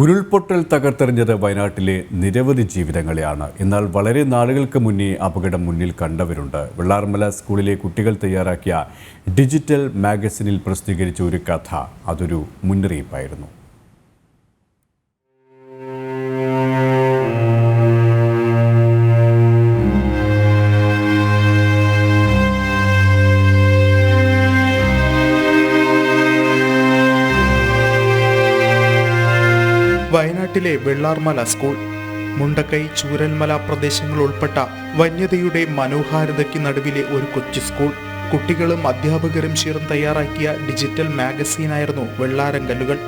ഉരുൾപൊട്ടൽ തകർത്തെറിഞ്ഞത് വയനാട്ടിലെ നിരവധി ജീവിതങ്ങളെയാണ്. എന്നാൽ വളരെ നാളുകൾക്ക് മുന്നേ അപകടം മുന്നിൽ കണ്ടവരുണ്ട്. വെള്ളാർമല സ്കൂളിലെ കുട്ടികൾ തയ്യാറാക്കിയ ഡിജിറ്റൽ മാഗസിനിൽ പ്രസിദ്ധീകരിച്ച ഒരു കഥ അതൊരു മുന്നറിയിപ്പായിരുന്നു. വയനാട്ടിലെ വെള്ളാർമല സ്കൂൾ. മുണ്ടക്കൈ ചൂരൽമല പ്രദേശങ്ങൾ ഉൾപ്പെട്ട വന്യതയുടെ മനോഹാരിതയ്ക്ക് നടുവിലെ ഒരു കൊച്ചു സ്കൂൾ. കുട്ടികളും അധ്യാപകരും ചേർന്ന് തയ്യാറാക്കിയ ഡിജിറ്റൽ മാഗസീനായിരുന്നു വെള്ളാരങ്കല്ലുകൾ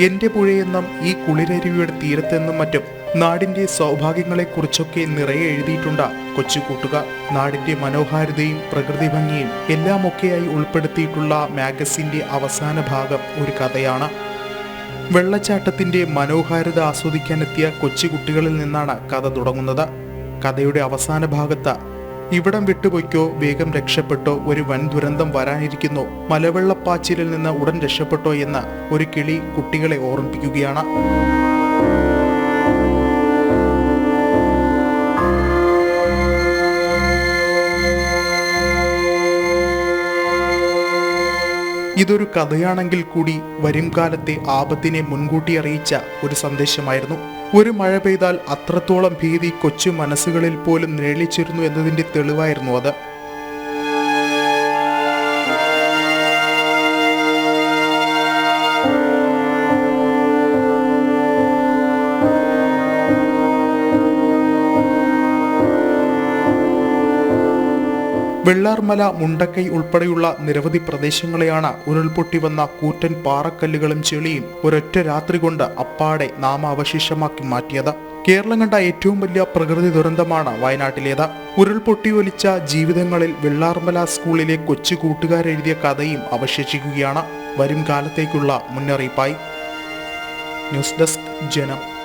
എന്റെ പുഴയെന്നും ഈ കുളിരരുവിയുടെ തീരത്തെന്നും മറ്റും നാടിന്റെ സൗഭാഗ്യങ്ങളെക്കുറിച്ചൊക്കെ നിറയെ എഴുതിയിട്ടുണ്ട്. കൊച്ചു കൂട്ടുകാർ നാടിന്റെ മനോഹാരിതയും പ്രകൃതി ഭംഗിയും എല്ലാമൊക്കെയായി ഉൾപ്പെടുത്തിയിട്ടുള്ള മാഗസിന്റെ അവസാന ഭാഗം ഒരു കഥയാണ്. വെള്ളച്ചാട്ടത്തിന്റെ മനോഹാരിത ആസ്വദിക്കാനെത്തിയ കൊച്ചു കുട്ടികളിൽ നിന്നാണ് കഥ തുടങ്ങുന്നത്. കഥയുടെ അവസാന ഭാഗത്ത് ഇവിടം വിട്ടുപോയിക്കോ വേഗം രക്ഷപ്പെട്ടോ ഒരു വൻ ദുരന്തം വരാനിരിക്കുന്നു മലവെള്ളപ്പാച്ചിലിൽ നിന്ന് ഉടൻ രക്ഷപ്പെട്ടോ എന്ന് ഒരു കിളി കുട്ടികളെ ഓർമ്മിപ്പിക്കുകയാണ്. ഇതൊരു കഥയാണെങ്കിൽ കൂടി വരും കാലത്തെ ആപത്തിനെ മുൻകൂട്ടി അറിയിച്ച ഒരു സന്ദേശമായിരുന്നു. ഒരു മഴ പെയ്താൽ അത്രത്തോളം ഭീതി കൊച്ചു മനസ്സുകളിൽ പോലും നിഴലിച്ചിരുന്നു എന്നതിന്റെ തെളിവായിരുന്നു അത്. വെള്ളാർമല മുണ്ടക്കൈ ഉൾപ്പെടെയുള്ള നിരവധി പ്രദേശങ്ങളെയാണ് ഉരുൾപൊട്ടി വന്ന കൂറ്റൻ പാറക്കല്ലുകളും ചെളിയും ഒരൊറ്റ രാത്രി കൊണ്ട് അപ്പാടെ നാമാവശേഷമാക്കി മാറ്റിയത്. കേരളം കണ്ട ഏറ്റവും വലിയ പ്രകൃതി ദുരന്തമാണ് വയനാട്ടിലേത്. ഉരുൾപൊട്ടി ഒലിച്ച ജീവിതങ്ങളിൽ വെള്ളാർമല സ്കൂളിലെ കൊച്ചു കൂട്ടുകാരെഴുതിയ കഥയും അവശേഷിക്കുകയാണ്. വരും കാലത്തേക്കുള്ള മുന്നറിയിപ്പായി. ന്യൂസ് ഡെസ്ക് ജനം.